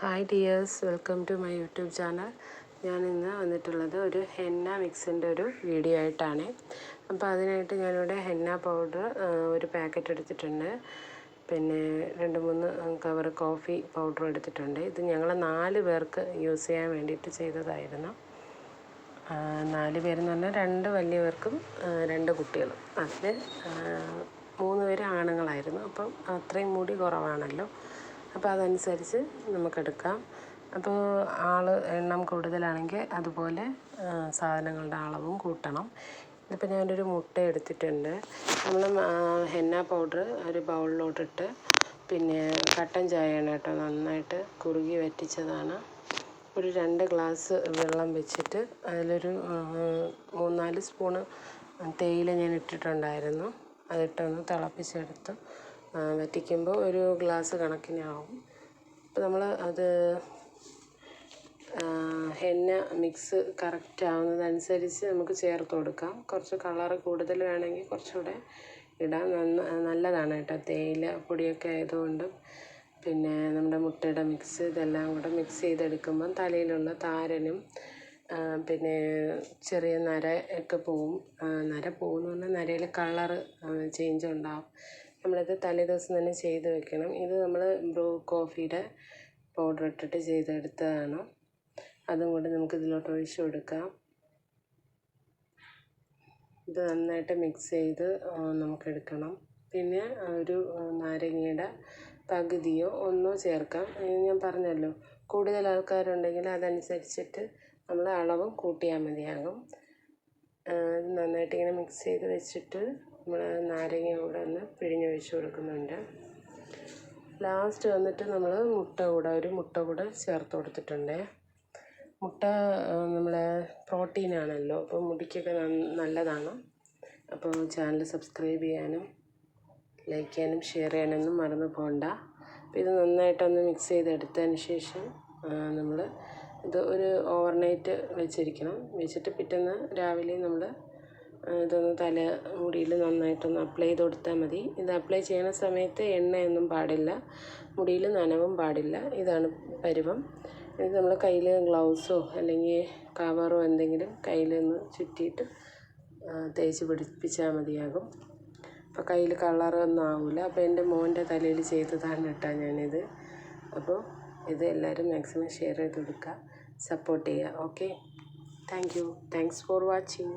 Hi dears welcome to my YouTube channel ഞാൻ ഇന്ന് വന്നിട്ടുള്ളത് ഒരു ഹെന്ന മിക്സിന്റെ ഒരു വീഡിയോ ആയിട്ടാണ്. അപ്പോൾ അതിനായിട്ട് ഞാനിവിടെ ഹെന്ന പൗഡർ ഒരു പാക്കറ്റ് എടുത്തിട്ടുണ്ട്. പിന്നെ രണ്ട് മൂന്ന് കവർ കോഫി പൗഡർ എടുത്തിട്ടുണ്ട്. ഇത് ഞങ്ങൾ നാല് പേർക്ക് യൂസ് ചെയ്യാൻ വേണ്ടിയിട്ട് ചെയ്തതായിരുന്നു. നാല് പേരെന്ന് പറഞ്ഞാൽ രണ്ട് വലിയവർക്കും രണ്ട് കുട്ടികളും. അതിൽ മൂന്ന് പേര് ആണുങ്ങളായിരുന്നു. അപ്പം അത്രയും മുടി കുറവാണല്ലോ. അപ്പോൾ അതനുസരിച്ച് നമുക്കെടുക്കാം. അപ്പോൾ ആൾ എണ്ണം കൂടുതലാണെങ്കിൽ അതുപോലെ സാധനങ്ങളുടെ അളവും കൂട്ടണം. ഇതിപ്പോൾ ഞാനൊരു മുട്ട എടുത്തിട്ടുണ്ട്. നമ്മൾ ഹെന്ന പൗഡർ ഒരു ബൗളിലോട്ടിട്ട് പിന്നെ കട്ടൻ ചായയാണ് കേട്ടോ നന്നായിട്ട് കുറുകി വറ്റിച്ചതാണ്. ഒരു രണ്ട് ഗ്ലാസ് വെള്ളം വെച്ചിട്ട് അതിലൊരു മൂന്നാൽ സ്പൂണ് തേയില ഞാൻ ഇട്ടിട്ടുണ്ടായിരുന്നു. അതിട്ടൊന്ന് തിളപ്പിച്ചെടുത്ത് വറ്റിക്കുമ്പോൾ ഒരു ഗ്ലാസ് കണക്കിനാവും അപ്പോൾ നമ്മൾ അത് എണ്ണ മിക്സ് കറക്റ്റ് ആവുന്നതനുസരിച്ച് നമുക്ക് ചേർത്ത് കൊടുക്കാം. കുറച്ച് കളർ കൂടുതൽ വേണമെങ്കിൽ കുറച്ചുകൂടെ ഇടാം. നല്ലതാണ് കേട്ടോ. തേയില പൊടിയൊക്കെ ആയതുകൊണ്ട്. പിന്നെ നമ്മുടെ മുട്ടയുടെ മിക്സ് ഇതെല്ലാം കൂടെ മിക്സ് ചെയ്തെടുക്കുമ്പം തലയിലുള്ള താരനും പിന്നെ ചെറിയ നര ഒക്കെ പോവും നര പോകുമെന്ന് പറഞ്ഞാൽ നരയിൽ കളറ് ചേഞ്ച് ഉണ്ടാവും. നമ്മളിത് തലേദിവസം തന്നെ ചെയ്ത് വെക്കണം. ഇത് നമ്മൾ ബ്രൂ കോഫിയുടെ പൗഡർ ഇട്ടിട്ട് ചെയ്തെടുത്തതാണ്. അതും കൂടി നമുക്ക് ഇതിലോട്ട് ഒഴിച്ച് കൊടുക്കാം. ഇത് നന്നായിട്ട് മിക്സ് ചെയ്ത് നമുക്കെടുക്കണം പിന്നെ ഒരു നാരങ്ങയുടെ പകുതിയോ ഒന്നോ ചേർക്കാം. ഞാൻ പറഞ്ഞല്ലോ കൂടുതൽ ആൾക്കാരുണ്ടെങ്കിൽ അതനുസരിച്ചിട്ട് നമ്മൾ അളവും കൂട്ടിയാൽ മതിയാകും. നന്നായിട്ട് ഇങ്ങനെ മിക്സ് ചെയ്ത് വെച്ചിട്ട് നമ്മൾ നാരങ്ങ കൂടെ ഒന്ന് പിഴിഞ്ഞൊഴിച്ച് കൊടുക്കുന്നുണ്ട്. ലാസ്റ്റ് വന്നിട്ട് നമ്മൾ മുട്ട കൂടെ ഒരു മുട്ട കൂടെ ചേർത്ത് കൊടുത്തിട്ടുണ്ട്. മുട്ട നമ്മളെ പ്രോട്ടീനാണല്ലോ അപ്പോൾ മുടിക്കൊക്കെ നല്ലതാണ്. അപ്പോൾ ചാനൽ സബ്സ്ക്രൈബ് ചെയ്യാനും ലൈക്ക് ചെയ്യാനും ഷെയർ ചെയ്യാനൊന്നും മറന്നു പോകണ്ട അപ്പോൾ ഇത് നന്നായിട്ടൊന്ന് മിക്സ് ചെയ്തെടുത്തതിന് ശേഷം നമ്മൾ ഇത് ഒരു ഓവർനൈറ്റ് വെച്ചിരിക്കണം. വെച്ചിട്ട് പിറ്റേന്ന് രാവിലെ നമ്മൾ ഇതൊന്ന് തല മുടിയിൽ നന്നായിട്ടൊന്ന് അപ്ലൈ ചെയ്ത് കൊടുത്താൽ മതി. ഇത് അപ്ലൈ ചെയ്യുന്ന സമയത്ത് എണ്ണയൊന്നും പാടില്ല. മുടിയിൽ നനവും പാടില്ല. ഇതാണ് പരുവം. ഇത് നമ്മൾ കയ്യിൽ ഗ്ലൗസോ അല്ലെങ്കിൽ കവറോ എന്തെങ്കിലും കയ്യിലൊന്ന് ചുറ്റിയിട്ട് തേച്ച് പിടിപ്പിച്ചാൽ മതിയാകും. അപ്പോൾ കയ്യിൽ കളറൊന്നും ആവില്ല അപ്പോൾ എന്റെ മോന്റെ തലയിൽ ചെയ്തതാണ് കേട്ടോ ഞാനിത്. അപ്പോൾ ഇത് എല്ലാവരും മാക്സിമം ഷെയർ ചെയ്ത് കൊടുക്കുക. സപ്പോർട്ട് ചെയ്യുക. Okay thank you thanks for watching